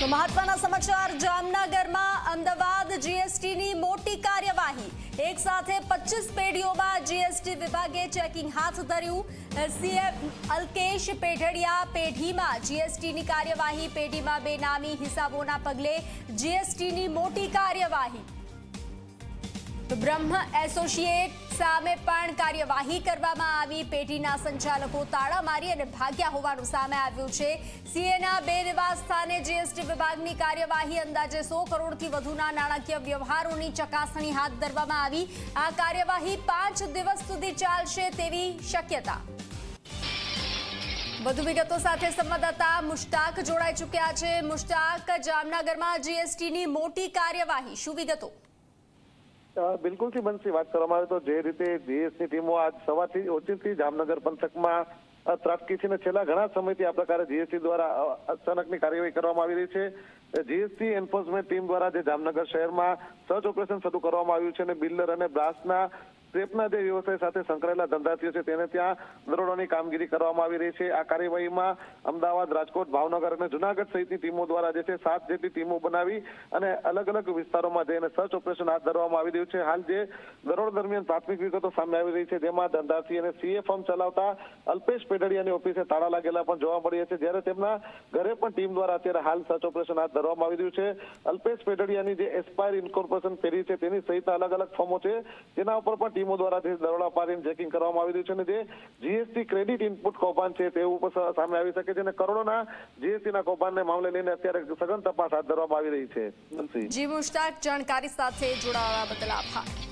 તો મહત્વના સમાચાર જામનગરમાં અમદાવાદ જીએસટીની મોટી કાર્યવાહી. એક સાથે પચીસ પેઢીઓમાં જીએસટી વિભાગે ચેકિંગ હાથ ધર્યું. સીએમ અલ્કેશ પેઢડિયા પેઢીમાં જીએસટીની કાર્યવાહી, પેઢીમાં બેનામી હિસાબોના પગલે જીએસટીની મોટી કાર્યવાહી. બ્રહ્મ એસોસિએટ સામે પણ કાર્યવાહી કરવામાં આવી. પેઢીના સંચાલકો તાળા મારી અને ભાગ્યા હોવાનું સામે આવ્યું છે. સીએના બે નિવાસ સ્થાને જીએસટી વિભાગની કાર્યવાહી અંદાજે સો કરોડથી વધુના નાણાકીય વ્યવહારોની ચકાસણી હાથ ધરવામાં આવી. આ કાર્યવાહી પાંચ દિવસ સુધી ચાલશે તેવી શક્યતા. વધુ વિગતો સાથે સંવાદદાતા મુશ્તાક જોડાઈ ચૂક્યા છે. મુશ્તાક, જામનગરમાં જીએસટીની મોટી કાર્યવાહી. શું વિગતો? બિલકુલથી બનશે. વાત કરવામાં આવે તો જે રીતે જીએસની ટીમો આજ સવારથી ઓચિંતી જામનગર પંથકમાં ત્રાટકી છે ને છેલ્લા ઘણા સમયથી આ પ્રકારે જીએસટી દ્વારા અચાનકની કાર્યવાહી કરવામાં આવી રહી છે. જીએસટી એન્ફોર્સમેન્ટ ટીમ દ્વારા જે જામનગર શહેરમાં સર્ચ ઓપરેશન શરૂ કરવામાં આવ્યું છે અને બિલ્ડર અને બ્રાસના સ્ક્રેપના જે વ્યવસાય સાથે સંકળાયેલા ધંધાર્થીઓ છે, તેને ત્યાં દરોડાની કામગીરી કરવામાં આવી રહી છે. આ કાર્યવાહીમાં અમદાવાદ, રાજકોટ, ભાવનગર અને જુનાગઢ સહિતની ટીમો દ્વારા જે છે, સાત જેટલી ટીમો બનાવી અને અલગ અલગ વિસ્તારોમાં જઈને સર્ચ ઓપરેશન હાથ ધરવામાં આવી રહ્યું છે. હાલ જે દરોડ દરમિયાન પ્રાથમિક વિગતો સામે આવી રહી છે, જેમાં ધંધાર્થી અને સીએ ફર્મ ચલાવતા અલ્પેશ પેઢડિયાની ઓફિસે તાળા લાગેલા પણ જોવા મળી છે. જ્યારે તેમના ઘરે પણ ટીમ દ્વારા અત્યારે હાલ સર્ચ ઓપરેશન હાથ ધરવામાં આવી રહ્યું છે. અલ્પેશ પેઢડિયાની જે એસ્પાયર ઇન્કોર્પોરેશન પેઢી છે, તેની સહિત અલગ અલગ ફોર્મો છે. તેના ઉપર પણ ટીમો દ્વારા જે દરોડા પાડીને ચેકિંગ કરવામાં આવી રહ્યું છે અને જે જીએસટી ક્રેડિટ ઇનપુટ કૌભાંડ છે તે ઉપર સામે આવી શકે છે અને કરોડોના જીએસટીના કૌભાંડને મામલે લઈને અત્યારે સઘન તપાસ હાથ ધરવામાં આવી રહી છે. જી મુશ્તાક, જાણકારી સાથે જોડાવા બદલ આભાર.